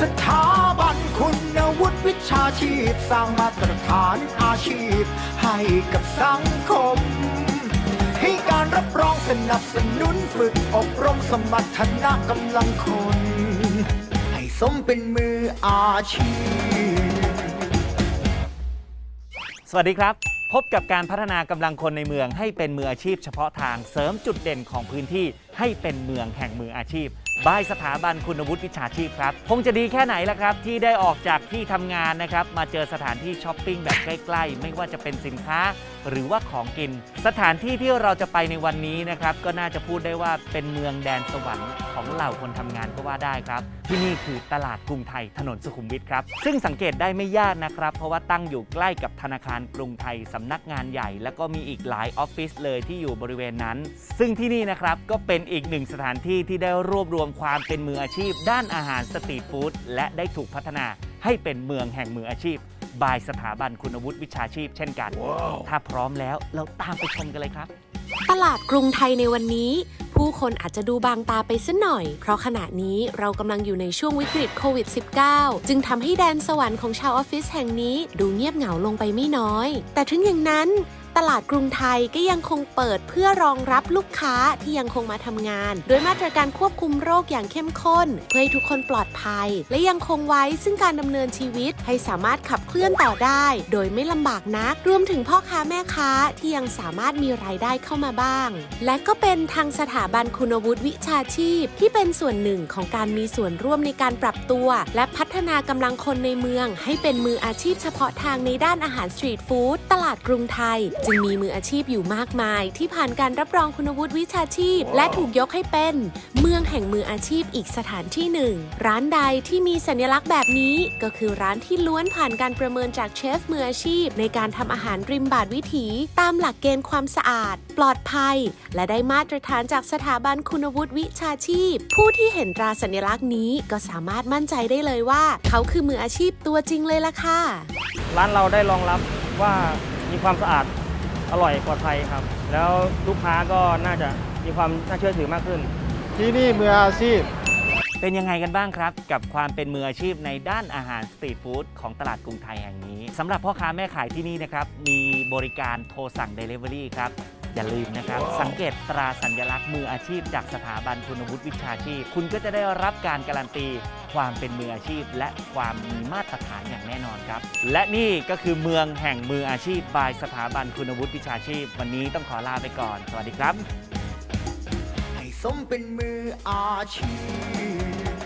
สถาบันคุณวุฒิวิชาชีพ สร้างมาตรฐานอาชีพ ให้กับสังคม ให้การรับรองสนับสนุนฝึกอบรมสมรรถนะกำลังคน ให้สมเป็นมืออาชีพ สวัสดีครับ พบกับการพัฒนากำลังคนในเมืองให้เป็นมืออาชีพเฉพาะทางเสริมจุดเด่นของพื้นที่ให้เป็นเมืองแห่งมืออาชีพ บายสถาบันคุณวุฒิวิชาชีพครับ คงจะดีแค่ไหนล่ะครับ ที่ได้ออกจากที่ทำงานนะครับ มาเจอสถานที่ช้อปปิ้งแบบใกล้ๆ ไม่ว่าจะเป็นสินค้า หรือว่าของกิน สถานที่ที่เราจะไปในวันนี้นะครับ ก็น่าจะพูดได้ว่าเป็นเมืองแดนสวรรค์ของเหล่าคนทำงานก็ว่าได้ครับ ที่นี่คือตลาดกรุงไทยถนนสุขุมวิทครับ ซึ่งสังเกตได้ไม่ยากนะครับ เพราะว่าตั้งอยู่ใกล้กับธนาคารกรุงไทยสำนักงานใหญ่ แล้วก็มีอีกหลายออฟฟิศเลยที่อยู่บริเวณนั้น ซึ่งที่นี่นะครับก็เป็นอีกหนึ่งสถานที่ที่ได้รวบรวมความเป็นมืออาชีพ ด้านอาหารสตรีทฟู้ดและได้ถูกพัฒนาให้เป็นเมืองแห่งมืออาชีพ บายสถาบันคุณวุฒิวิชาชีพเช่นกัน ถ้าพร้อมแล้วเราตามไปชมกันเลยครับ ตลาดกรุงไทยในวันนี้ ผู้คนอาจจะดูบางตาไปสัหน่อย เพราะขณะนี้เรากำลังอยู่ในช่วงวิกฤตโควิด -19 จึงทำให้แดนสวรรค์ของชาวออฟฟิศแห่งนี้ดูเงียบเหงาลงไปไม่น้อย แต่ถึงอย่างนั้น ตลาดกรุงไทยก็ยังคงเปิดเพื่อรองรับลูกค้าที่ยังคงมาทำงาน โดยมาตรการควบคุมโรคอย่างเข้มข้น เพื่อให้ทุกคนปลอดภัย และยังคงไว้ซึ่งการดำเนินชีวิตให้สามารถขับเคลื่อนต่อได้ โดยไม่ลำบากนัก รวมถึงพ่อค้าแม่ค้าที่ยังสามารถมีรายได้เข้ามาบ้าง และก็เป็นทางสถาบันคุณวุฒิวิชาชีพ ที่เป็นส่วนหนึ่งของการมีส่วนร่วมในการปรับตัว และพัฒนากำลังคนในเมือง ให้เป็นมืออาชีพเฉพาะทางในด้านอาหารสตรีทฟู้ดตลาดกรุงไทยจึงมีมืออาชีพอยู่มากมาย ที่ผ่านการรับรองคุณวุฒิวิชาชีพ และถูกยกให้เป็น เมืองแห่งมืออาชีพอีกสถานที่หนึ่ง ร้านใดที่มีสัญลักษณ์แบบนี้ ก็คือร้านที่ล้วนผ่านการประเมินจากเชฟมืออาชีพ ในการทำอาหารริมบาดวิถี ตามหลักเกณฑ์ความสะอาด ปลอดภัย และได้มาตรฐานจากสถาบันคุณวุฒิวิชาชีพ ผู้ที่เห็นตราสัญลักษณ์นี้ก็สามารถมั่นใจได้เลยว่า เขาคือมืออาชีพตัวจริงเลยล่ะค่ะ ร้านเราได้รองรับว่ามีความสะอาด อร่อยปลอดภัยครับ แล้วลูกค้าก็น่าจะมีความน่าเชื่อถือมากขึ้น ที่นี่มืออาชีพ เป็นยังไงกันบ้างครับ กับความเป็นมืออาชีพในด้านอาหารสตรีทฟู้ดของตลาดกรุงไทยแห่งนี้สำหรับพ่อค้าแม่ขายที่นี่นะครับ มีบริการโทรสั่ง Delivery ครับ อย่าลืมนะครับ สังเกตตราสัญลักษณ์มืออาชีพ จากสถาบันคุณวุฒิวิชาชีพ คุณก็จะได้รับการการันตี ความเป็นมืออาชีพ และความมีมาตรฐานอย่างแน่นอนครับ และนี่ก็คือเมืองแห่งมืออาชีพบายสถาบันคุณวุฒิวิชาชีพ วันนี้ต้องขอลาไปก่อน สวัสดีครับ ให้สมเป็นมืออาชีพ